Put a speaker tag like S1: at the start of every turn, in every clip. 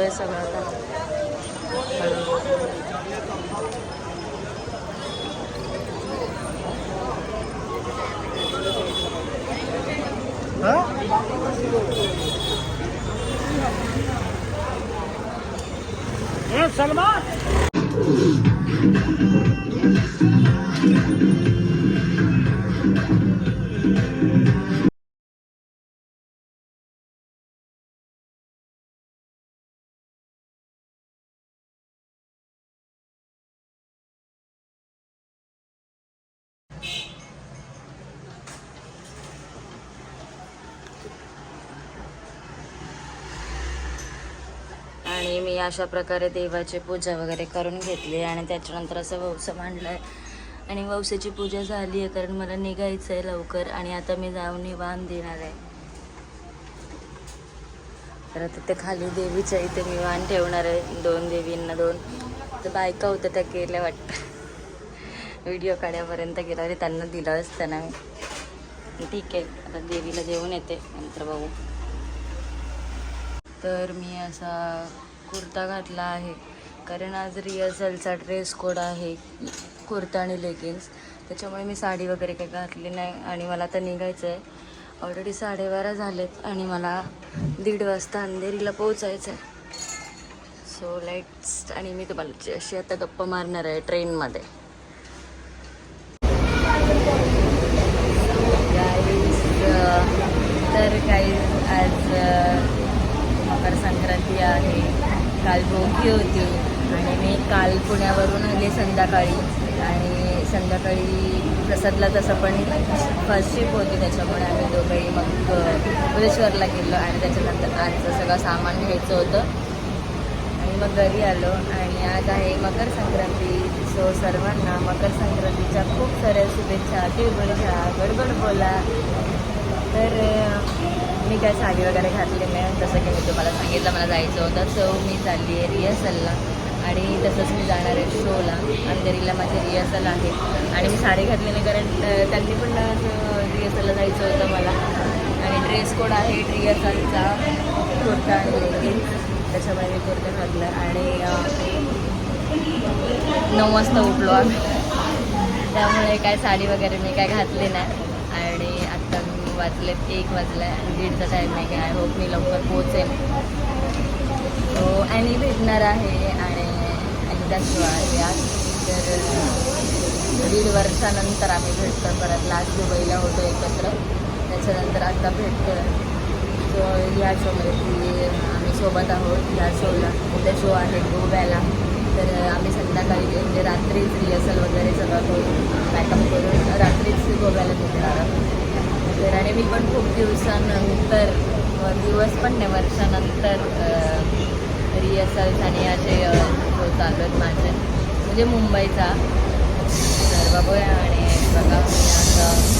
S1: घेऊन चाललोय सगळं आता आणि मी अशा प्रकारे देवाची पूजा वगैरे करून घेतली आणि त्याच्यानंतर असं वौसं मांडलं आहे आणि वौसेची पूजा झाली आहे कारण मला निघायचं आहे लवकर आणि आता मी जाऊन निवान देणार आहे. तर आता ते खाली देवीच्या इथे मी वाहन ठेवणार आहे. दोन देवींना दोन. तर बायका होत्या त्या केल्या वाटतं. व्हिडिओ काढ्यापर्यंत गेला रे त्यांना दिलं असताना मी. ठीक आहे आता देवीला देऊन येते नंतर बघू. तर मी असा कुर्ता घातला आहे. कारण आज रिहर्सलचा ड्रेस कोड आहे. कुर्ता आणि लेगिन्स त्याच्यामुळे मी साडी वगैरे काही घातली नाही आणि मला आता निघायचं आहे ऑलरेडी साडेबारा झालेत आणि मला दीड वाजता अंधेरीला पोहोचायचं आहे सो लेट्स आणि मी तुम्हाला अशी आता गप्पा मारणार आहे ट्रेनमध्ये तर काही आज मकर संक्रांती आहे. काल भोगी होती आणि मी काल पुण्यावरून आले संध्याकाळी. आणि संध्याकाळी प्रसादला तसं पण फर्स्ट शिप होती त्याच्यामुळे आम्ही दोघंही मग अं, बुलेश्वरला गेलो आणि त्याच्यानंतर आजचं सगळं सामान घ्यायचं होतं. आणि मग घरी आलो आणि आज आहे मकर संक्रांती. सो सर्वांना मकर संक्रांतीच्या खूप साऱ्या शुभेच्छा तिळगुळ घ्या गडबड बोला. तर मी काय साडी वगैरे घातली नाही. जसं की मी तुम्हाला सांगितलं मला जायचं होतं. सो मी चालली आहे रिहर्सलला आणि तसंच मी जाणार आहे शोला अंधेरीला माझी रिहर्सल आहे आणि मी साडी घातली नाही कारण त्यांनी पण रिहर्सलला जायचं होतं मला. आणि ड्रेस कोड आहे रिहर्सलचा कुर्ता आणि त्याच्यामुळे मी कुर्ता घातला. आणि नऊ वाजता उठलो आम्ही. त्यामुळे काय साडी वगैरे मी काय घातली नाही. वाजले एक वाजला दीडचा टाईम आहे. आय होप मी लवकर पोहोचेन. हो ॲनी भेटणार आहे. आणि एकदा शो आहे आज. तर दीड वर्षानंतर आम्ही भेटतो परत लास्ट दुबईला होतो एकत्र. त्याच्यानंतर आता भेटतो सो ह्या शोमध्ये ती आम्ही सोबत आहोत. ह्या शोला उद्या शो आहे? गोव्याला. तर आम्ही संध्याकाळी म्हणजे रात्रीच रिहर्सल वगैरे सगळं करून मॅकअप करून रात्रीच गोव्याला भेटणार आहोत. तर आणि मी पण खूप दिवसानंतर दिवस पण नाही वर्षानंतर रिहर्सल्स आणि असे शो चालू आहेत माझे. म्हणजे मुंबईचा. तर बघूया आणि बघा मी आता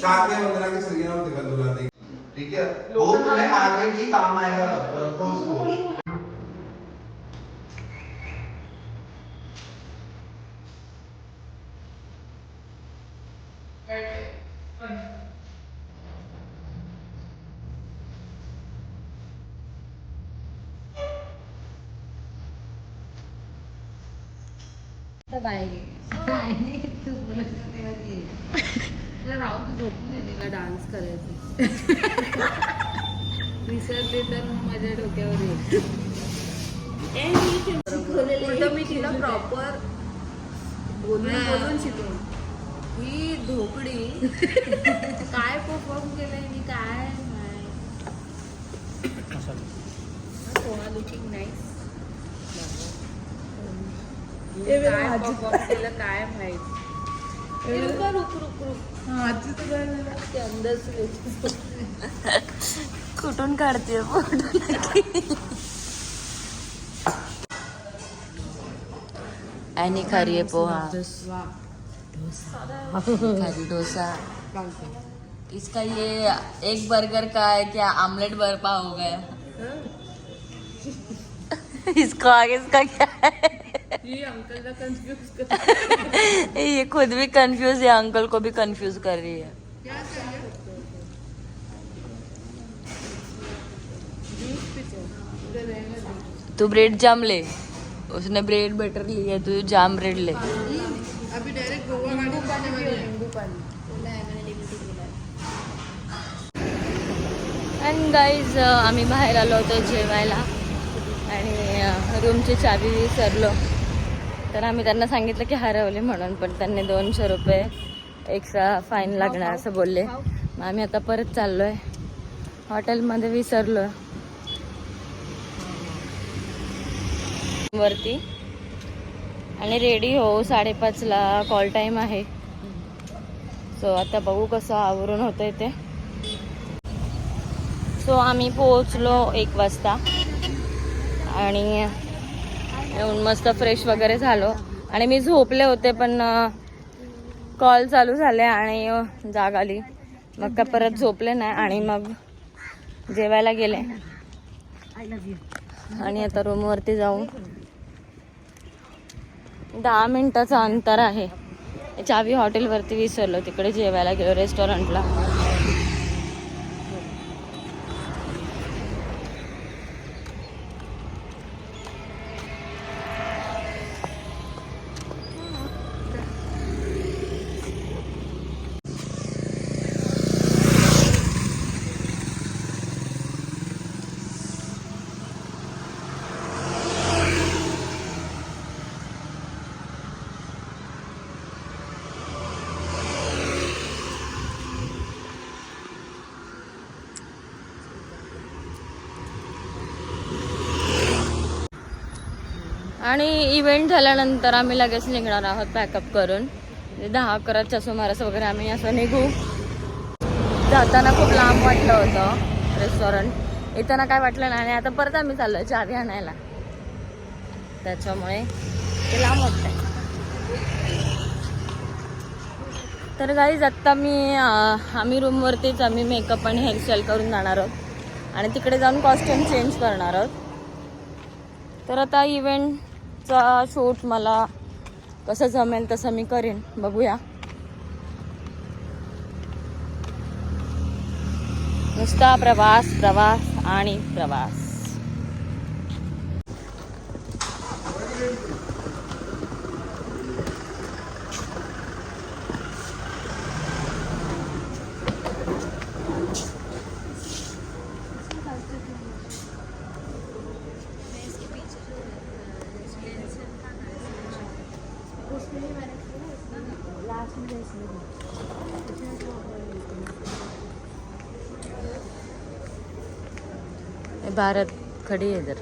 S2: है में वंदना की सरिया में दिखा दूंगा। ठीक है वो तुम्हें आगे ही काम आएगा
S3: तिला डान्स करायचं. विसरले तर मग माझ्या डोक्यावर येईल. उलटं मी तिला प्रॉपर बोलून बोलून शिकवून. ही ढोकळी काय परफॉर्म केलंय मी काय नाही. लुकिंग नाईस काय परफॉर्म केलं काय माहीत. रुक रुक रुक
S1: कुठून काढते आणि खारी आहे पोहा. खारी डोसा. इसका ये एक बर्गर का है क्या? आमलेट बर्पा हो गया. इसको आगे इसका क्या है?
S3: ही अंकलला कन्फ्युज कर
S1: ये खुद भी कंफ्यूज है अंकल को भी कंफ्यूज कर रही है। तू ब्रेड जाम ले। उसने ब्रेड बटर लिया तू जाम ब्रेड ले।
S3: अभी डायरेक्ट गोवा गाडी लिंबू पाणी
S1: अँड गाईज आम्ही बाहेर आलो होतो जेवायला. आणि रूमची चावी विसरलो तर आम्ही त्यांना सांगितलं की हरवले म्हणून पण त्यांनी दोनशे रुपये एक्स्ट्रा फाईन लागणार असं बोलले. मग आम्ही आता परत चाललो आहे हॉटेलमध्ये विसरलो वरती. आणि रेडी हो साडेपाचला कॉल टाईम आहे. सो आता बघू कसं आवरून होतंय ते. सो आम्ही पोहोचलो एक वाजता. आणि येऊन मस्त फ्रेश वगैरे झालो. आणि मी झोपले होते पण कॉल चालू झाले आणि जाग आली. मग का परत झोपले नाही आणि मग जेवायला गेले. आणि आता रूमवरती जाऊन दहा मिनिटाचं अंतर आहे. चावी हॉटेलवरती विसरलो तिकडे जेवायला गेलो रेस्टॉरंटला आणि इव्हेंट झाल्यानंतर आम्ही लगेच निघणार आहोत पॅकअप करून. म्हणजे दहा अकराच्या सुमारास वगैरे आम्ही असं निघू. जाताना खूप लांब वाटलं होतं रेस्टॉरंट येताना काय वाटलं नाही आणि आता परत आम्ही चाललो चावी आणायला. त्याच्यामुळे ते लांब वाटतंय. तर गाईज आत्ता मी आम्ही रूमवरतीच आम्ही मेकअप आणि हेअरस्टाईल करून जाणार आहोत. आणि तिकडे जाऊन कॉस्ट्युम चेंज करणार आहोत. तर आता इव्हेंट इव्हेंटचा शूट मला कसं जमेल तसं मी करेन. बघूया. नुसता प्रवास प्रवास आणि प्रवास. भारत खड़ी है इधर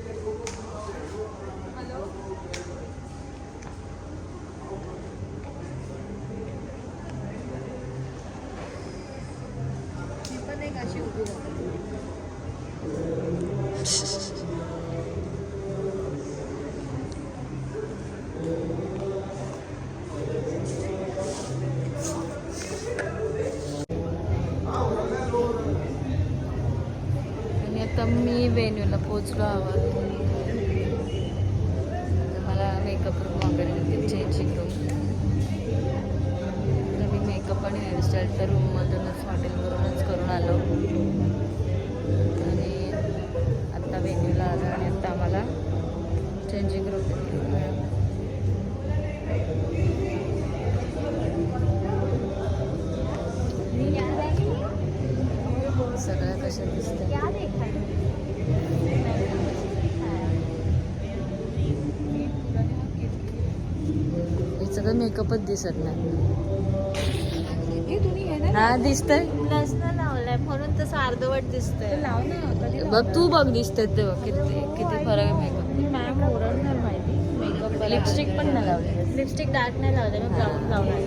S1: पोचलो आहोत मला मेकअप रूम वगैरे होती चेंजिंग रूम तर मी मेकअप आणि हेअरस्टाईल तर रूममधूनच हॉटेलवरूनच करून आलो. आणि आत्ता वेन्यूला आलो आणि आत्ता आम्हाला चेंजिंग रूम मिळालं.
S3: सगळं कसं
S1: दिसतं तर मेकअपच दिसत नाही.
S3: हे तुम्ही हे ना.
S1: हा दिसतंय?
S3: लावलंय म्हणून तसं अर्धवट दिसतंय. लाव ना कधी
S1: बघ तू बघ दिसतंय ते बघ किती किती फरक आहे मेकअप. लिपस्टिक पण नाही लावली.
S3: लिपस्टिक डार्क नाही लावले मी ब्राऊन लावणार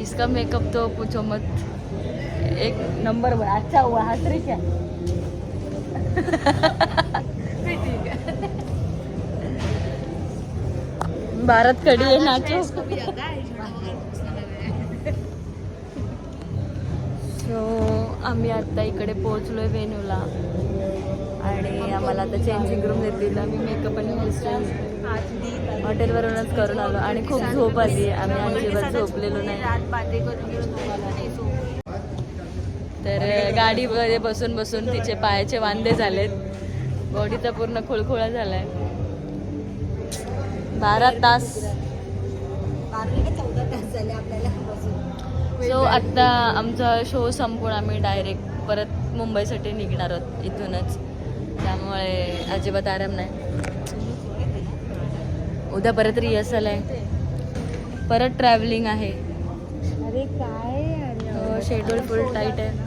S1: इसका मेकअप तो पूछो मत. एक नंबर अच्छा हुआ क्या भारत खड़ी है नाचो सो आम्ही आता इकडे पोहोचलोय वेन्यूला आणि आम्हाला आता चेंजिंग रूम देतील आम्ही मेकअप आणि हेअरस्टाईल हॉटेलवरूनच करून आलो. आणि खूप झोप आली. आम्ही अजिबात झोपलेलो नाही.
S3: करून
S1: तर गाडीमध्ये बसून बसून तिचे पायाचे वांदे झालेत. बॉडी तर पूर्ण खुळखुळा झालाय. बारा तास. सो आत्ता आमचा शो संपून आम्ही डायरेक्ट परत मुंबईसाठी निघणार आहोत इथूनच. त्यामुळे अजिबात आराम नाही. उद्या परत रिहर्सल आहे. परत ट्रॅव्हलिंग आहे.
S3: अरे काय?
S1: शेड्यूल फुल टाईट आहे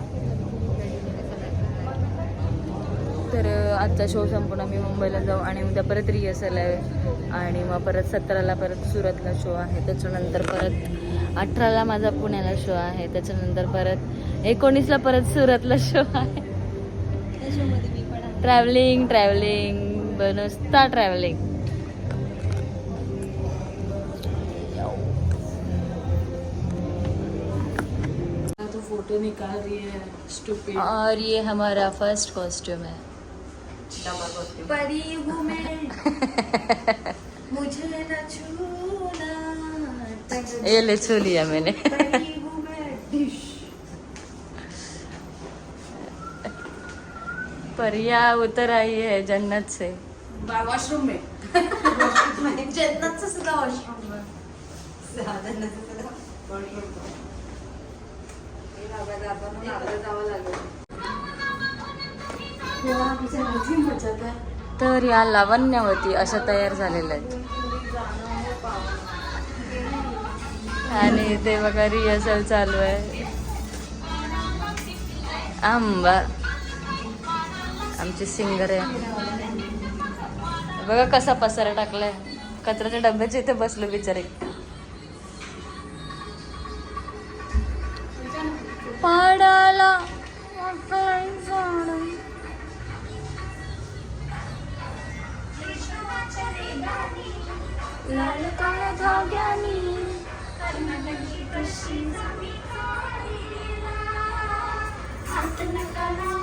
S1: तर अ, आजचा शो संपून आम्ही मुंबईला जाऊ आणि उद्या परत रिहर्सल आहे. आणि मग परत सतराला परत सुरतला शो आहे. त्याच्यानंतर परत अठराला माझा पुण्याला शो आहे. त्याच्यानंतर परत एकोणीसला परत सुरतला शो आहे. ट्रॅव्हलिंग ट्रॅव्हलिंग बनसता ट्रॅव्हलिंग
S3: तो फोटो निकाल रही है स्टूपिड
S1: और ये हमारा फर्स्ट कॉस्ट्यूम है.
S3: परी हूँ मैं मुझे न छूना
S1: ये ले छू लिया मैंने.
S3: हूँ मैं
S1: परिया उतर आई है जन्नत से.
S3: वॉशरूम में. जन्नतचं सुद्धा वॉशरूम में
S1: तर या लावण्यावरती अशा तयार झालेल्या आहेत. आणि ते बघा रिहर्सल चालू आहे. आंबा. आमचे सिंगर आहे. बघा कसा पसारा टाकलाय. कचऱ्याच्या डब्याच्या इथे बसलो बिचारे. पाडाला. लाल काळ्या धाग्यानी
S4: हात नका लावू माझ्या